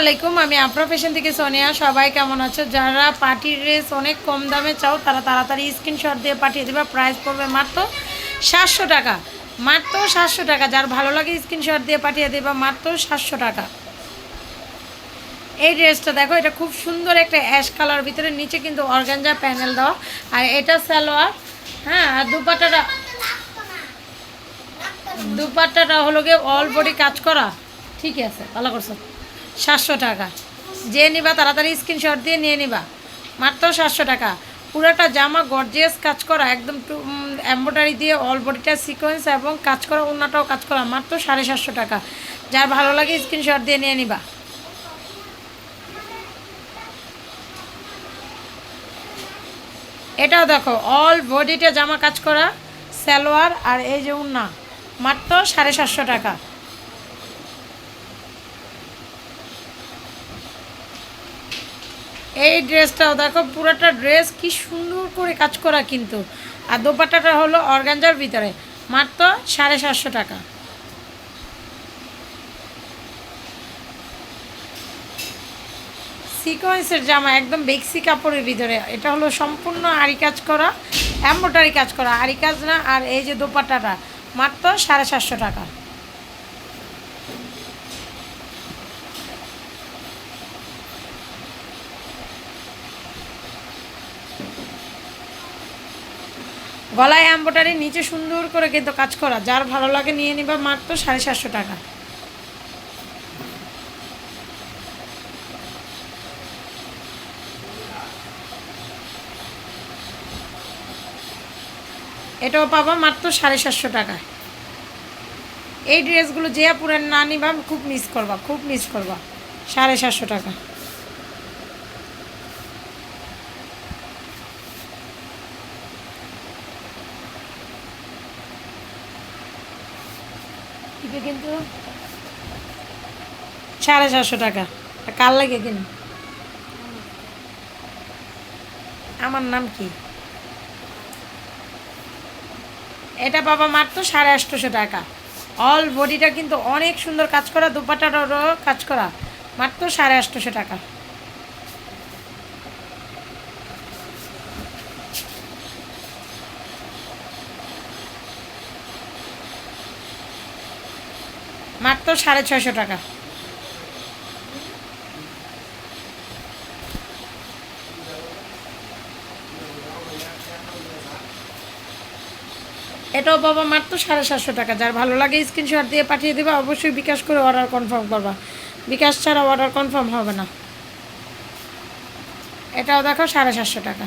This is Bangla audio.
আলাইকুম, আমি আফরা ফ্যাশন থেকে সোনিয়া। সবাই কেমন আছো? যারা পার্টির ড্রেস অনেক কম দামে চাও, তারা তাড়াতাড়ি স্ক্রিনশট দিয়ে পাঠিয়ে দেবে। প্রাইস পড়বে মাত্র সাতশো টাকা। মাত্র সাতশো টাকা। যার ভালো লাগে স্ক্রিনশট দিয়ে পাঠিয়ে দেবে, মাত্র সাতশো টাকা। এই ড্রেসটা দেখো, এটা খুব সুন্দর একটা অ্যাশ কালার ভিতরে, নিচে কিন্তু অর্গানজা প্যানেল দেওয়া। আর এটা সালোয়ার হ্যাঁ আর দুপাটাটা দুপাট্টাটা হলো গিয়ে অল বডি কাজ করা। ঠিক আছে, ভালো করছ। সাতশো টাকা। যে নিবা তাড়াতাড়ি স্ক্রিনশট দিয়ে নিয়ে নিবা। মাত্র সাতশো টাকা। পুরোটা জামা গর্জিয়াস কাজ করা, একদম এম্ব্রয়ডারি দিয়ে অল বডিটা সিকোয়েন্স এবং কাজ করা অন্যটাও কাজ করা, মাত্র সাড়ে সাতশো টাকা। যার ভালো লাগে স্ক্রিনশট দিয়ে নিয়ে নিবা। এটাও দেখো অল বডিটা জামা কাজ করা, সালোয়ার আর এই যে উন্না মাত্র সাড়ে সাতশো টাকা। এই ড্রেসটাও দেখো, পুরোটা ড্রেস কি সুন্দর করে কাজ করা কিন্তু। আর দোপাট্টাটা হলো অর্গানজার ভিতরে, মাত্র সাড়ে সাতশো টাকা। সিকোয়েন্সের জামা একদম বেক্সি কাপড়ের ভিতরে, এটা হলো সম্পূর্ণ আরি কাজ করা এম্বোটারি কাজ করা আরি কাজ না, আর এই যে দোপাট্টাটা, মাত্র সাড়ে সাতশো টাকা। গলায় এম্বোটারি নিচে সুন্দর করে কিন্তু কাজ করা। যার ভালো লাগে নিয়ে নিবা মাত্র সাড়ে সাতশো টাকা। এটাও পাবা মাত্র সাড়ে সাতশো টাকা। এই ড্রেসগুলো যে পুরেন না নিবা, খুব মিস করবা, খুব মিস করবা। সাড়ে সাতশো টাকা। এটা কিন্তু। সাড়ে চারশো টাকা। কার লাগে কিন্তু আমার নাম কি? এটা বাবা মাত্র সাড়ে আটশোশো টাকা। অল বডিটা কিন্তু অনেক সুন্দর কাজ করা, দুপাটারও কাজ করা, মাত্র সাড়ে আটশোশো টাকা। মাত্র সাড়ে ছয়শো টাকা। এটাও পাবা মাত্র সাড়ে সাতশো টাকা। যার ভালো লাগে স্ক্রিনশট দিয়ে পাঠিয়ে দেবে, অবশ্যই বিকাশ করে অর্ডার কনফার্ম করবা। বিকাশ ছাড়া অর্ডার কনফার্ম হবে না। এটাও দেখো সাড়ে সাতশো টাকা।